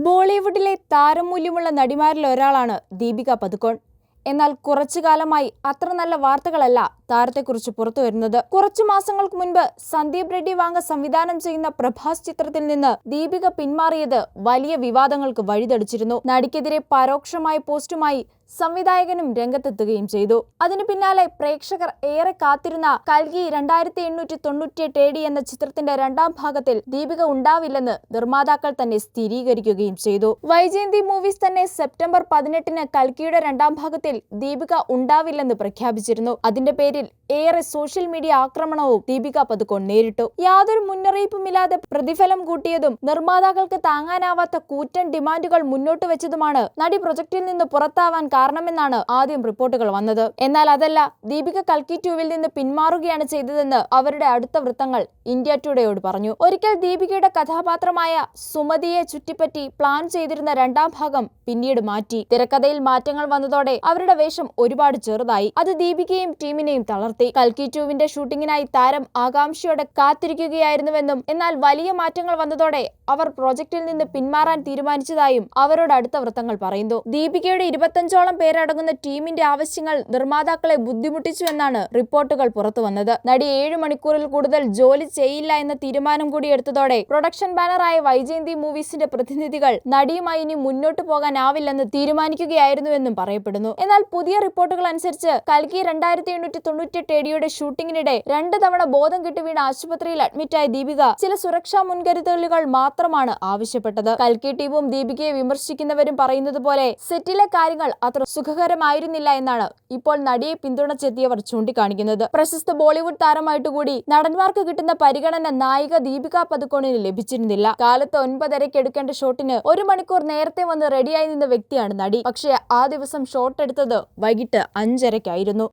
ബോളിവുഡിലെ താരമൂല്യമുള്ള നടിമാരിൽ ഒരാളാണ് ദീപിക പതുക്കോൺ എന്നാൽ കുറച്ചു കാലമായി അത്ര നല്ല വാർത്തകളല്ല താരത്തെക്കുറിച്ച് പുറത്തു വരുന്നത്. കുറച്ചു മാസങ്ങൾക്ക് മുൻപ് സന്ദീപ് റെഡ്ഡി വാങ്ങ സംവിധാനം ചെയ്യുന്ന പ്രഭാസ് ചിത്രത്തിൽ നിന്ന് ദീപിക പിന്മാറിയത് വലിയ വിവാദങ്ങൾക്ക് വഴിതെളിച്ചിരുന്നു. നടിക്കെതിരെ പരോക്ഷമായ പോസ്റ്റുമായി സംവിധായകനും രംഗത്തെത്തുകയും ചെയ്തു. അതിനു പിന്നാലെ പ്രേക്ഷകർ ഏറെ കാത്തിരുന്ന കൽകി രണ്ടായിരത്തി എണ്ണൂറ്റി തൊണ്ണൂറ്റിയെട്ട് എ എന്ന ചിത്രത്തിന്റെ രണ്ടാം ഭാഗത്തിൽ ദീപിക ഉണ്ടാവില്ലെന്ന് നിർമ്മാതാക്കൾ തന്നെ സ്ഥിരീകരിക്കുകയും ചെയ്തു. വൈജയന്തി മൂവീസ് തന്നെ സെപ്റ്റംബർ പതിനെട്ടിന് കൽക്കിയുടെ രണ്ടാം ഭാഗത്തിൽ ദീപിക ഉണ്ടാവില്ലെന്ന് പ്രഖ്യാപിച്ചിരുന്നു. അതിന്റെ പേരിൽ ഏറെ സോഷ്യൽ മീഡിയ ആക്രമണവും ദീപിക പതുക്കോൺ നേരിട്ടു. യാതൊരു മുന്നറിയിപ്പുമില്ലാതെ പ്രതിഫലം കൂട്ടിയതും നിർമ്മാതാക്കൾക്ക് താങ്ങാനാവാത്ത കൂറ്റൻ ഡിമാൻഡുകൾ മുന്നോട്ട് വെച്ചതുമാണ് നടി പ്രൊജക്ടിൽ നിന്ന് പുറത്താവാൻ കാരണമെന്നാണ് ആദ്യം റിപ്പോർട്ടുകൾ വന്നത്. എന്നാൽ അതല്ല ദീപിക കൽക്കി ടൂവിൽ നിന്ന് പിന്മാറുകയാണ് ചെയ്തതെന്ന് അവരുടെ അടുത്ത വൃത്തങ്ങൾ ഇന്ത്യ ടുഡേയോട് പറഞ്ഞു. ഒരിക്കൽ ദീപികയുടെ കഥാപാത്രമായ സുമതിയെ ചുറ്റിപ്പറ്റി പ്ലാൻ ചെയ്തിരുന്ന രണ്ടാം ഭാഗം പിന്നീട് മാറ്റി. തിരക്കഥയിൽ മാറ്റങ്ങൾ വന്നതോടെ അവരുടെ വേഷം ഒരുപാട് ചെറുതായി. അത് ദീപികയും ടീമിനെയും തളർത്തി. കൽക്കി ടൂവിന്റെ ഷൂട്ടിങ്ങിനായി താരം ആകാംക്ഷയോടെ കാത്തിരിക്കുകയായിരുന്നുവെന്നും എന്നാൽ വലിയ മാറ്റങ്ങൾ വന്നതോടെ അവർ പ്രോജക്റ്റിൽ നിന്ന് പിന്മാറാൻ തീരുമാനിച്ചതായും അവരോട് അടുത്ത വൃത്തങ്ങൾ പറയുന്നു. ദീപികയുടെ ഇരുപത്തഞ്ചോളം പേരടങ്ങുന്ന ടീമിന്റെ ആവശ്യങ്ങൾ നിർമ്മാതാക്കളെ ബുദ്ധിമുട്ടിച്ചു എന്നാണ് റിപ്പോർട്ടുകൾ പുറത്തു വന്നത് നടി ഏഴ് മണിക്കൂറിൽ കൂടുതൽ ജോലി ചെയ്യില്ല എന്ന തീരുമാനം കൂടി എടുത്തതോടെ പ്രൊഡക്ഷൻ ബാനറായ വൈജയന്തി മൂവീസിന്റെ പ്രതിനിധികൾ നടിയുമായി ഇനി മുന്നോട്ട് പോകാനാവില്ലെന്ന് തീരുമാനിക്കുകയായിരുന്നുവെന്നും പറയപ്പെടുന്നു. എന്നാൽ പുതിയ റിപ്പോർട്ടുകൾ അനുസരിച്ച് കൽക്കി രണ്ടായിരത്തി എണ്ണൂറ്റി തൊണ്ണൂറ്റിയെട്ട് എടിയുടെ ഷൂട്ടിങ്ങിനിടെ രണ്ട് തവണ ബോധം കെട്ട് വീണ ആശുപത്രിയിൽ അഡ്മിറ്റായ ദീപിക ചില സുരക്ഷാ മുൻകരുതലുകൾ മാത്രമാണ് ആവശ്യപ്പെട്ടത്. കൽക്കി ടീമും ദീപികയെ വിമർശിക്കുന്നവരും പറയുന്നത് പോലെ സെറ്റിലെ കാര്യങ്ങൾ അത്ര സുഖകരമായിരുന്നില്ല എന്നാണ് ഇപ്പോൾ നടിയെ പിന്തുണച്ചെത്തിയവർ ചൂണ്ടിക്കാണിക്കുന്നത്. പ്രശസ്ത ബോളിവുഡ് താരമായിട്ട് കൂടി നടന്മാർക്ക് കിട്ടുന്ന പരിഗണന നായിക ദീപിക പതുക്കോണിന് ലഭിച്ചിരുന്നില്ല. കാലത്ത് ഒൻപതരയ്ക്ക് എടുക്കേണ്ട ഷോട്ടിന് ഒരു മണിക്കൂർ നേരത്തെ വന്ന് റെഡിയായി നിന്ന വ്യക്തിയാണ് നടി. പക്ഷേ ആ ദിവസം ഷോട്ട് എടുത്തത് വൈകിട്ട് അഞ്ചരയ്ക്കായിരുന്നു.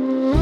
Bye.